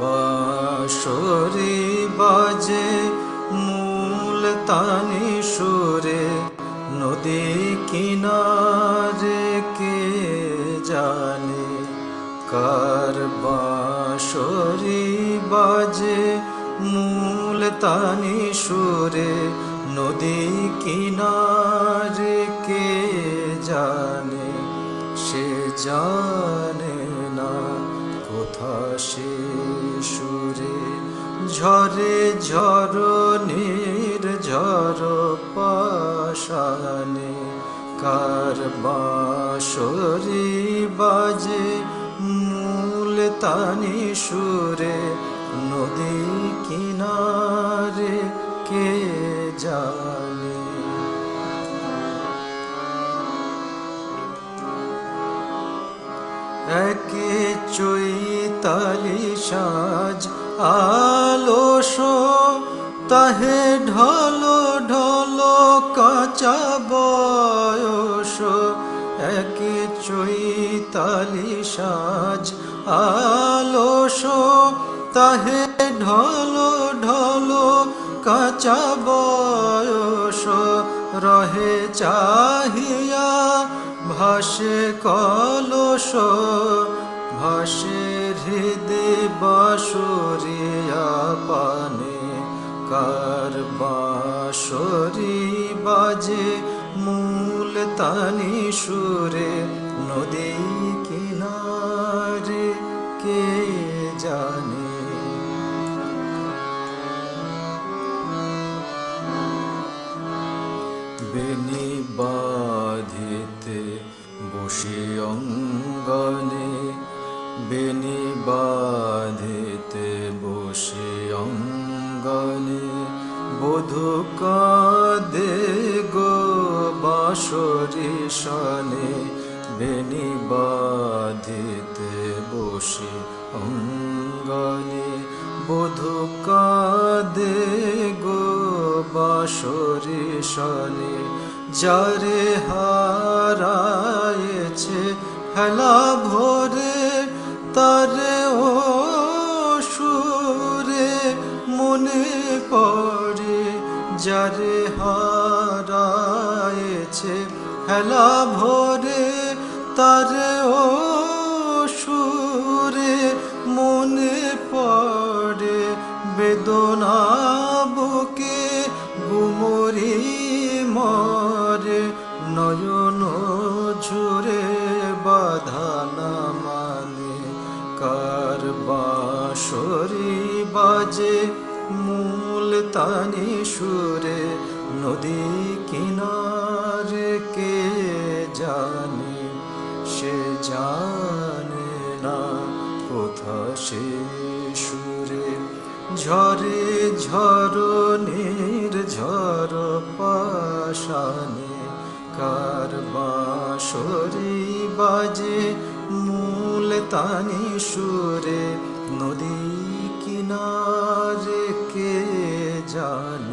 বাঁশরি বাজে মূল তানি সুরে, নদী কিনারে কে জানে কার বাঁশরি বাজে মূল তানি সুরে, নদী কিনারে কে জানে, সে জানে না কোথা সে সুরে, ঝরে ঝরনির ঝর পাশানে। কার বাঁশরি বাজে, মূল তানি সুরে নদী কিনারে একে চৈতালি সাজ আলোস তাহে ঢলো ঢল কাঁচা বয়স। একে চৈতালি সাজ আলোস তাহে ঢল ঢলো কাঁচা বয়স। রহে চাহিয়া ভাসে কলস, ভাসে হৃদে বাসুরিয়া পানে, কার বাঁশরি বাজে মূল তানি সুরে, নদী কিনারে কে জানে? বেনি বাঁধিতে বসে অঙ্গনে বেনি বাঁধিতে বসে অঙ্গনে, বধু কাঁদে গো বাঁশরি সনে বেনি বাঁধিতে বসে অঙ্গনে, বধু কাঁদে বাঁশরি সনে, যারে হারায়েছে হেলা ভোরে, তারে ও সুরে মনে পড়ে, যারে হারায়েছে হেলা ভোরে, তারে ও বাধানা মানে কার বাঁশরি বাজে? মূল তানি সুরে নদী কিনারে কে জানে? সে জানে না কোথা সে সুরে। ঝরে ঝরনির ঝর পাশানে কার বাঁশরি বাজে মূল তানি সুরে নদী কিনারে কে জানে?